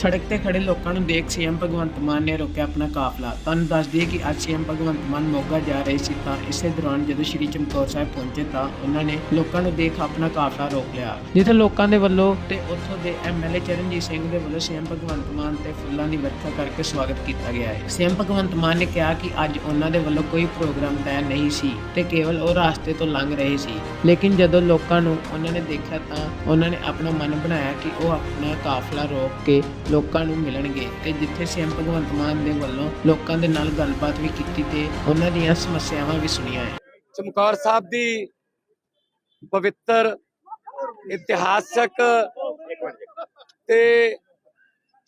ਸੜਕ ਤੇ ਖੜੇ ਲੋਕਾਂ ਨੂੰ ਦੇਖ ਸੀਐਮ ਭਗਵੰਤ ਮਾਨ ਨੇ ਰੋਕਿਆ ਆਪਣਾ ਕਾਫਲਾ। ਤੁਹਾਨੂੰ ਦੱਸ ਦਈਏ ਕਿ ਅੱਜ ਸੀਐਮ ਭਗਵੰਤ ਮਾਨ ਮੋਗਾ ਜਾ ਰਹੇ ਸੀ ਤਾਂ ਇਸੇ ਦੌਰਾਨ ਜਦੋਂ ਸ਼੍ਰੀ ਚਮਕੌਰ ਸਾਹਿਬ ਪਹੁੰਚੇ ਤਾਂ ਉਹਨਾਂ ਨੇ ਲੋਕਾਂ ਨੂੰ ਦੇਖ ਆਪਣਾ ਕਾਫਲਾ ਰੋਕ ਲਿਆ। ਜਿੱਥੇ ਲੋਕਾਂ ਦੇ ਵੱਲੋਂ ਤੇ ਉੱਥੋਂ ਦੇ ਐਮਐਲਏ ਚਰਨਜੀਤ ਸਿੰਘ ਦੇ ਵੱਲੋਂ ਸੀਐਮ ਭਗਵੰਤ ਮਾਨ ਤੇ ਫੁੱਲਾਂ ਦੀ ਵਰਖਾ ਕਰਕੇ ਸਵਾਗਤ ਕੀਤਾ ਗਿਆ ਹੈ। ਸੀਐਮ ਭਗਵੰਤ ਮਾਨ ਨੇ ਕਿਹਾ ਕਿ ਅੱਜ ਉਹਨਾਂ ਦੇ ਵੱਲੋਂ ਕੋਈ ਪ੍ਰੋਗਰਾਮ ਤੈਅ ਨਹੀਂ ਸੀ ਤੇ ਕੇਵਲ ਉਹ ਰਾਸਤੇ ਤੋਂ ਲੰਘ ਰਹੇ ਸੀ। ਲੇਕਿਨ ਜਦੋਂ ਲੋਕਾਂ ਨੂੰ ਉਹਨਾਂ ਨੇ ਦੇਖਿਆ ਤਾਂ ਉਹਨਾਂ ਨੇ ਆਪਣਾ ਮਨ ਬਣਾਇਆ ਕਿ ਉਹ ਆਪਣਾ ਕਾਫਲਾ ਰੋਕ ਕੇ ਲੋਕਾਂ ਨੂੰ ਮਿਲਣਗੇ ਤੇ ਜਿੱਥੇ ਸੀਐਮ ਭਗਵੰਤ ਮਾਨ ਦੇ ਵੱਲੋਂ ਲੋਕਾਂ ਦੇ ਨਾਲ ਗੱਲਬਾਤ ਵੀ ਕੀਤੀ ਤੇ ਉਹਨਾਂ ਦੀਆਂ ਸਮੱਸਿਆਵਾਂ ਵੀ ਸੁਣੀਆਂ ਹੈ। ਚਮਕੌਰ ਸਾਹਿਬ ਦੀ ਪਵਿੱਤਰ, ਇਤਿਹਾਸਕ ਤੇ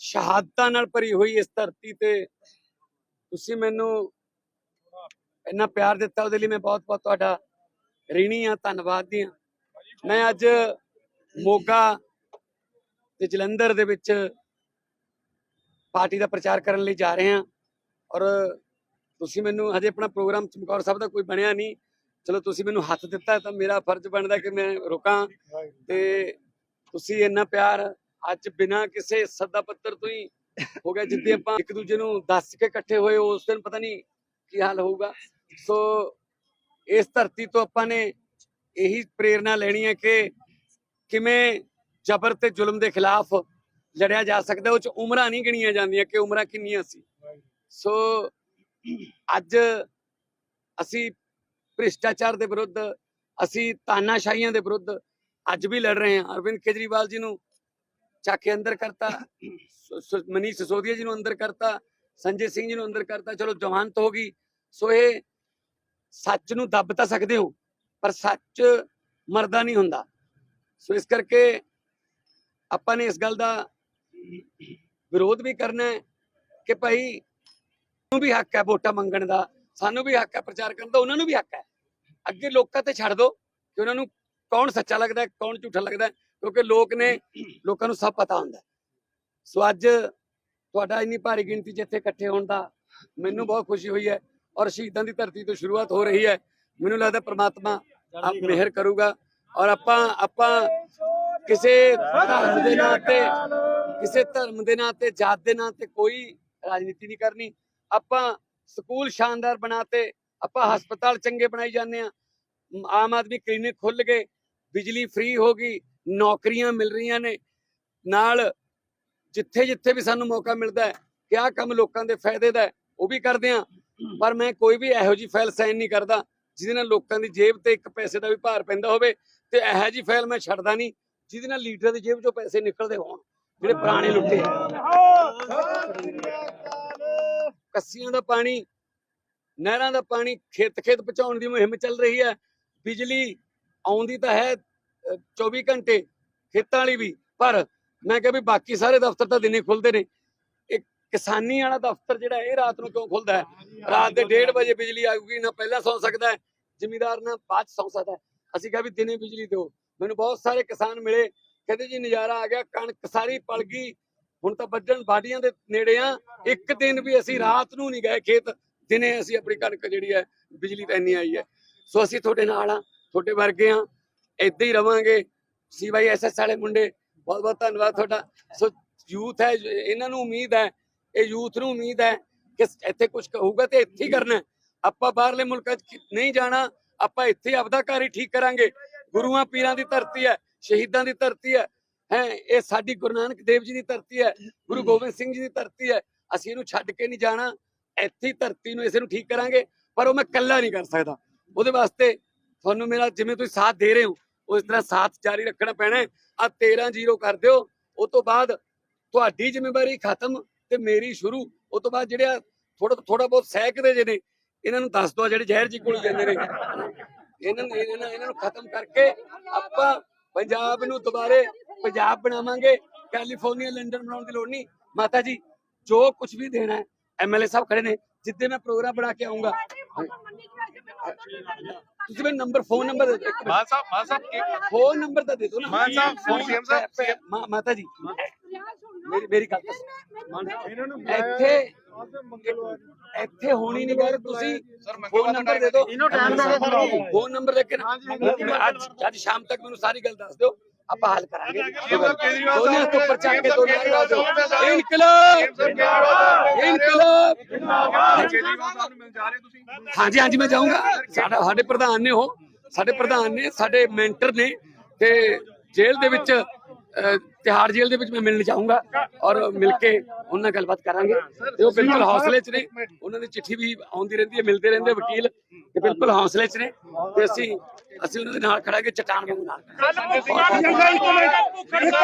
ਸ਼ਹਾਦਤਾਂ ਨਾਲ ਭਰੀ ਹੋਈ ਇਸ ਧਰਤੀ ਤੇ ਤੁਸੀਂ ਮੈਨੂੰ ਇੰਨਾ ਪਿਆਰ ਦਿੱਤਾ, ਉਹਦੇ ਲਈ ਮੈਂ ਬਹੁਤ ਬਹੁਤ ਤੁਹਾਡਾ ঋਣੀ ਆ ਧੰਨਵਾਦੀ ਆ ਮੈਂ ਅੱਜ ਮੋਗਾ ਤੇ ਜਲੰਧਰ ਦੇ ਵਿੱਚ ਪਾਰਟੀ ਦਾ ਪ੍ਰਚਾਰ ਕਰਨ ਲਈ ਜਾ ਰਹੇ ਹਾਂ। ਔਰ ਤੁਸੀਂ ਮੈਨੂੰ ਹਜੇ ਆਪਣਾ ਪ੍ਰੋਗਰਾਮ ਚਮਕੌਰ ਸਾਹਿਬ ਦਾ ਕੋਈ ਬਣਿਆ ਨਹੀਂ। ਚਲੋ ਤੁਸੀਂ ਮੈਨੂੰ ਹੱਥ ਦਿੱਤਾ ਤਾਂ ਮੇਰਾ ਫਰਜ਼ ਬਣਦਾ ਕਿ ਮੈਂ ਰੁਕਾਂ। ਤੇ ਤੁਸੀਂ ਇੰਨਾ ਪਿਆਰ ਅੱਜ ਬਿਨਾ ਕਿਸੇ ਸੱਦਾ ਪੱਤਰ ਤੋਂ ਹੀ ਹੋ ਗਿਆ, ਜਿੱਦੇ ਆਪਾਂ ਇੱਕ ਦੂਜੇ ਨੂੰ ਦੱਸ ਕੇ ਇਕੱਠੇ ਹੋਏ, ਉਸ ਦਿਨ ਪਤਾ ਨਹੀਂ ਕੀ ਹਾਲ ਹੋਊਗਾ। ਸੋ ਇਸ ਧਰਤੀ ਤੋਂ ਆਪਾਂ ਨੇ ਇਹੀ ਪ੍ਰੇਰਣਾ ਲੈਣੀ ਹੈ ਕਿ ਕਿਵੇਂ ਜ਼ਬਰ ਤੇ ਜ਼ੁਲਮ ਦੇ ਖਿਲਾਫ ਲੜਿਆ ਜਾ ਸਕਦਾ, ਉਹ ਚ ਉਮਰਾਂ ਨਹੀਂ ਗਿਣੀਆਂ ਜਾਂਦੀਆਂ ਕਿ ਉਮਰਾਂ ਕਿੰਨੀਆਂ ਸੀ। ਸੋ ਅੱਜ ਅਸੀਂ ਭ੍ਰਿਸ਼ਟਾਚਾਰ ਦੇ ਵਿਰੁੱਧ, ਅਸੀਂ ਤਾਨਾਸ਼ਾਹੀਆਂ ਦੇ ਵਿਰੁੱਧ ਅੱਜ ਵੀ ਲੜ ਰਹੇ ਹਾਂ। ਅਰਵਿੰਦ ਕੇਜਰੀਵਾਲ ਜੀ ਨੂੰ ਚੱਕ ਕੇ ਅੰਦਰ ਕਰਤਾ ਮਨੀਸ਼ ਸਿਸੋਦੀਆ ਜੀ ਨੂੰ ਅੰਦਰ ਕਰਤਾ, ਸੰਜੇ ਸਿੰਘ ਜੀ ਨੂੰ ਅੰਦਰ ਕਰਤਾ। ਚਲੋ ਜਵਾਨਤ ਹੋ ਗਈ। ਸੋ ਇਹ ਸੱਚ ਨੂੰ ਦੱਬ ਤਾਂ ਸਕਦੇ ਹੋ, ਪਰ ਸੱਚ ਮਰਦਾ ਨਹੀਂ ਹੁੰਦਾ। ਸੋ ਇਸ ਕਰਕੇ ਆਪਾਂ ਨੇ ਇਸ ਗੱਲ ਦਾ ਵਿਰੋਧ ਵੀ ਕਰਨਾ ਹੈ ਕਿ ਭਾਈ ਨੂੰ ਵੀ ਹੱਕ ਹੈ ਵੋਟਾਂ ਮੰਗਣ ਦਾ, ਸਾਨੂੰ ਵੀ ਹੱਕ ਹੈ ਪ੍ਰਚਾਰ ਕਰਨ ਦਾ, ਉਹਨਾਂ ਨੂੰ ਵੀ ਹੱਕ ਹੈ। ਅੱਗੇ ਲੋਕਾਂ ਤੇ ਛੱਡ ਦਿਓ ਕਿ ਉਹਨਾਂ ਨੂੰ ਕੌਣ ਸੱਚਾ ਲੱਗਦਾ ਕੌਣ ਝੂਠਾ ਲੱਗਦਾ ਕਿਉਂਕਿ ਲੋਕ ਨੇ ਲੋਕਾਂ ਨੂੰ ਸਭ ਪਤਾ ਹੁੰਦਾ ਸੋ ਅੱਜ ਤੁਹਾਡਾ ਇੰਨੀ ਭਾਰੀ ਗਿਣਤੀ 'ਚ ਇੱਥੇ ਇਕੱਠੇ ਹੋਣ ਦਾ ਮੈਨੂੰ ਬਹੁਤ ਖੁਸ਼ੀ ਹੋਈ ਹੈ ਔਰ ਸ਼ਹੀਦਾਂ ਦੀ ਧਰਤੀ ਤੋਂ ਸ਼ੁਰੂਆਤ ਹੋ ਰਹੀ ਹੈ। ਮੈਨੂੰ ਲੱਗਦਾ ਪ੍ਰਮਾਤਮਾ ਆਪ ਮਿਹਰ ਕਰੂਗਾ ਔਰ ਆਪਾਂ ਆਪਾਂ ਕਿਸੇ ਧਰਮ ਦੇ ਨਾਂ ਤੇ ਕਿਸੇ ਧਰਮ ਦੇ ਨਾਂ ਤੇ, ਜਾਤ ਦੇ ਨਾਂ ਤੇ ਕੋਈ ਰਾਜਨੀਤੀ ਨਹੀਂ ਕਰਨੀ। ਆਪਾਂ ਸਕੂਲ ਸ਼ਾਨਦਾਰ ਬਣਾਤੇ, ਆਪਾਂ ਹਸਪਤਾਲ ਚੰਗੇ ਬਣਾਈ ਜਾਂਦੇ ਆ ਆਮ ਆਦਮੀ ਕਲੀਨਿਕ ਖੁੱਲ ਗਏ, ਬਿਜਲੀ ਫ੍ਰੀ ਹੋ ਗਈ, ਨੌਕਰੀਆਂ ਮਿਲ ਰਹੀਆਂ ਨੇ। ਨਾਲ ਜਿੱਥੇ ਜਿੱਥੇ ਵੀ ਸਾਨੂੰ ਮੌਕਾ ਮਿਲਦਾ ਹੈ ਕਿ ਆਹ ਕੰਮ ਲੋਕਾਂ ਦੇ ਫਾਇਦੇ ਦਾ ਉਹ ਵੀ ਕਰਦੇ ਆ ਪਰ ਮੈਂ ਕੋਈ ਵੀ ਇਹੋ ਜੀ ਫਾਈਲ ਸਾਈਨ ਨਹੀਂ ਕਰਦਾ, ਜਿਹਦੇ ਨਾਲ ਲੋਕਾਂ ਦੀ ਜੇਬ ਤੇ ਇੱਕ ਪੈਸੇ ਦਾ ਵੀ ਭਾਰ ਪੈਂਦਾ ਹੋਵੇ ਤੇ ਇਹੋ ਜੀ ਫਾਈਲ ਮੈਂ ਛੱਡਦਾ ਨਹੀਂ, ਜਿਹਦੇ ਨਾਲ ਲੀਡਰਾਂ ਦੀ ਜੇਬ ਚੋਂ ਪੈਸੇ ਨਿਕਲਦੇ ਹੋਣ। ਜਿਹੜੇ ਪੁਰਾਣੇ ਲੁੱਟੇ। ਕੱਸੀਆਂ ਦਾ ਪਾਣੀ, ਨਹਿਰਾਂ ਦਾ ਪਾਣੀ ਖੇਤ ਖੇਤ ਪਹੁੰਚਾਉਣ ਦੀ ਮੁਹਿੰਮ ਚੱਲ ਰਹੀ ਹੈ। ਬਿਜਲੀ ਆਉਂਦੀ ਤਾਂ ਹੈ 24 ਘੰਟੇ, ਖੇਤਾਂ ਵਾਲੀ ਵੀ। ਪਰ ਮੈਂ ਕਿਹਾ ਵੀ ਬਾਕੀ ਸਾਰੇ ਦਫ਼ਤਰ ਤਾਂ ਦਿਨੇ ਖੁੱਲਦੇ ਨੇ। ਇਹ ਕਿਸਾਨੀ ਵਾਲਾ ਦਫ਼ਤਰ ਜਿਹੜਾ ਇਹ ਰਾਤ ਨੂੰ ਕਿਉਂ ਖੁੱਲਦਾ ਹੈ? ਰਾਤ ਦੇ 1:30 ਵਜੇ ਬਿਜਲੀ ਆਊਗੀ, ਨਾ ਪਹਿਲਾਂ ਸੌ ਸਕਦਾ ਹੈ, ਜ਼ਿਮੀਦਾਰ ਨਾ ਬਾਅਦ 'ਚ ਸੌ ਸਕਦਾ ਹੈ। ਅਸੀਂ ਕਿਹਾ ਵੀ ਦਿਨੇ ਬਿਜਲੀ ਦਿਓ। ਮੈਨੂੰ ਬਹੁਤ ਸਾਰੇ ਕਿਸਾਨ ਮਿਲੇ ਕਹਿੰਦੇ ਜੀ ਨਜ਼ਾਰਾ ਆ ਗਿਆ, ਕਣਕ ਸਾਰੀ ਪਲ ਗਈ, ਹੁਣ ਤਾਂ ਵੱਢਣ ਬਾਡੀਆਂ ਦੇ ਨੇੜੇ ਆ। ਇੱਕ ਦਿਨ ਵੀ ਅਸੀਂ ਰਾਤ ਨੂੰ ਨਹੀਂ ਗਏ ਖੇਤ, ਦਿਨੇ ਅਸੀਂ ਆਪਣੀ ਕਣਕ ਜਿਹੜੀ ਹੈ, ਬਿਜਲੀ ਤਾਂ ਇੰਨੀ ਆਈ ਹੈ। ਸੋ ਅਸੀਂ ਤੁਹਾਡੇ ਨਾਲ ਆ, ਤੁਹਾਡੇ ਵਰਗੇ ਆ, ਏਦਾਂ ਹੀ ਰਵਾਂਗੇ। ਸੀ ਐਸਐਸ ਵਾਲੇ ਮੁੰਡੇ ਬਹੁਤ ਬਹੁਤ ਧੰਨਵਾਦ ਤੁਹਾਡਾ। ਸੋ ਯੂਥ ਹੈ, ਇਹਨਾਂ ਨੂੰ ਉਮੀਦ ਹੈ, ਇਹ ਯੂਥ ਨੂੰ ਉਮੀਦ ਹੈ ਕਿ ਇੱਥੇ ਕੁਝ ਹੋਊਗਾ ਤੇ ਇੱਥੇ ਹੀ ਕਰਨਾ ਆਪਾਂ ਬਾਹਰਲੇ ਮੁਲਕਾਂ 'ਚ ਨਹੀਂ ਜਾਣਾ, ਆਪਾਂ ਇੱਥੇ ਹੀ ਆਪਦਾ ਘਰ ਹੀ ਠੀਕ ਕਰਾਂਗੇ। ਗੁਰੂਆਂ ਪੀਰਾਂ ਦੀ ਧਰਤੀ ਹੈ ਸ਼ਹੀਦਾਂ ਦੀ ਧਰਤੀ ਹੈ। ਹੈ ਇਹ ਸਾਡੀ ਗੁਰੂ ਨਾਨਕ ਦੇਵ ਜੀ ਦੀ ਧਰਤੀ ਹੈ ਗੁਰੂ ਗੋਬਿੰਦ ਸਿੰਘ ਜੀ ਦੀ ਧਰਤੀ ਹੈ। ਅਸੀਂ ਇਹਨੂੰ ਛੱਡ ਕੇ ਨਹੀਂ ਜਾਣਾ। ਇੱਥੇ ਧਰਤੀ ਨੂੰ ਇਸੇ ਨੂੰ ਠੀਕ ਕਰਾਂਗੇ ਪਰ ਉਹ ਮੈਂ ਇਕੱਲਾ ਨਹੀਂ ਕਰ ਸਕਦਾ। ਉਹਦੇ ਵਾਸਤੇ ਤੁਹਾਨੂੰ ਮੇਰਾ ਜਿਵੇਂ ਤੁਸੀਂ ਸਾਥ ਦੇ ਰਹੇ ਹੋ ਉਸ ਤਰ੍ਹਾਂ ਸਾਥ ਜਾਰੀ ਰੱਖਣਾ ਪੈਣਾ ਆ 13 ਜ਼ੀਰੋ ਕਰ ਦਿਓ। ਉਸ ਤੋਂ ਬਾਅਦ ਤੁਹਾਡੀ ਜ਼ਿੰਮੇਵਾਰੀ ਖਤਮ ਤੇ ਮੇਰੀ ਸ਼ੁਰੂ। ਉਸ ਤੋਂ ਬਾਅਦ ਜਿਹੜੇ ਥੋੜਾ ਥੋੜਾ ਬਹੁਤ ਸਹਿਕਦੇ ਜਿਹੇ ਨੇ ਇਹਨਾਂ ਨੂੰ ਦੱਸ ਦੋ ਜਿਹੜੇ ਜ਼ਹਿਰ ਜੀ ਕੋਲ ਜਾਂਦੇ ਨੇ ਇਹਨਾਂ ਨੂੰ ਇਹਨਾਂ ਨੂੰ ਖਤਮ ਕਰਕੇ ਆਪਾਂ ਪੰਜਾਬ ਨੂੰ ਦੁਬਾਰੇ ਪੰਜਾਬ ਬਣਾਵਾਂਗੇ ਕੈਲੀਫੋਰਨੀਆ ਲੰਡਨ ਬਣਾਉਣ ਦੀ ਲੋੜ ਨਹੀਂ। ਮਾਤਾ ਜੀ ਜੋ ਕੁਝ ਵੀ ਦੇਣਾ ਹੈ ਐਮਐਲਏ ਸਾਹਿਬ ਖੜੇ ਨੇ ਜਿੱਦੇ ਮੈਂ ਪ੍ਰੋਗਰਾਮ ਬਣਾ ਕੇ ਆਉਂਗਾ ਤੁਸੀਂ ਮੈਨੂੰ number phone number. Mann Sahib Mann Sahib phone number ਤਾਂ ਦੇ ਦਿਓ ਨਾ। ਮਾਨ ਸਾਹਿਬ, ਫੋਨ- CM ਸਾਹਿਬ, ਮਾਤਾ ਜੀ। ਮੇਰੀ ਮੇਰੀ ਗੱਲ ਤਾਂ ਸੁਣੋ। ਇਹਨਾਂ ਨੂੰ ਇੱਥੇ ਇੱਥੇ ਹੋਣੀ ਨਹੀਂ ਗੱਲ ਤੁਸੀਂ ਸਰ ਫੋਨ ਨੰਬਰ ਦੇ ਦਿਓ। ਇਹਨੂੰ time ਦਿਓ ਸਰ। ਫੋਨ ਨੰਬਰ ਲੈ ਕੇ ਅੱਜ ਅੱਜ ਸ਼ਾਮ ਤੱਕ ਮੈਨੂੰ ਸਾਰੀ ਗੱਲ ਦੱਸ ਦਿਓ। ਆਪਾਂ ਹੱਲ ਕਰਾਂਗੇ। ਦੋਨੇ ਤੋਂ ਉੱਪਰ ਚੱਕ ਕੇ ਦੋਨੇ ਆ ਜਾਓ ਇਨਕਲਾਬ! ਇਨਕਲਾਬ! ਹਾਂਜੀ ਹਾਂਜੀ ਮੈਂ ਜਾਊਂਗਾ। ਸਾਡਾ ਸਾਡੇ ਪ੍ਰਧਾਨ ਨੇ ਉਹ। ਸਾਡੇ ਪ੍ਰਧਾਨ ਨੇ ਸਾਡੇ ਮੈਂਟਰ ਨੇ। ਤੇ ਜੇਲ੍ਹ ਦੇ ਵਿੱਚ ਤਿਹਾੜ ਜੇਲ੍ਹ ਦੇ ਵਿੱਚ ਮੈਂ ਮਿਲਣ ਜਾਊਂਗਾ ਔਰ ਮਿਲ ਕੇ ਉਹਨਾਂ ਨਾਲ ਗੱਲਬਾਤ ਕਰਾਂਗੇ। ਤੇ ਉਹ ਬਿਲਕੁਲ ਹੌਸਲੇ 'ਚ ਨੇ। ਉਹਨਾਂ ਦੀ ਚਿੱਠੀ ਵੀ ਆਉਂਦੀ ਰਹਿੰਦੀ ਹੈ, ਮਿਲਦੇ ਰਹਿੰਦੇ ਵਕੀਲ। ਤੇ ਬਿਲਕੁਲ ਹੌਸਲੇ 'ਚ ਨੇ। ਤੇ ਅਸੀਂ ਅਸੀਂ ਉਹਨਾਂ ਦੇ ਨਾਲ ਖੜਾਂਗੇ ਕੇ ਚਟਾਨ ਵਾਂਗੂ ਨਾਲ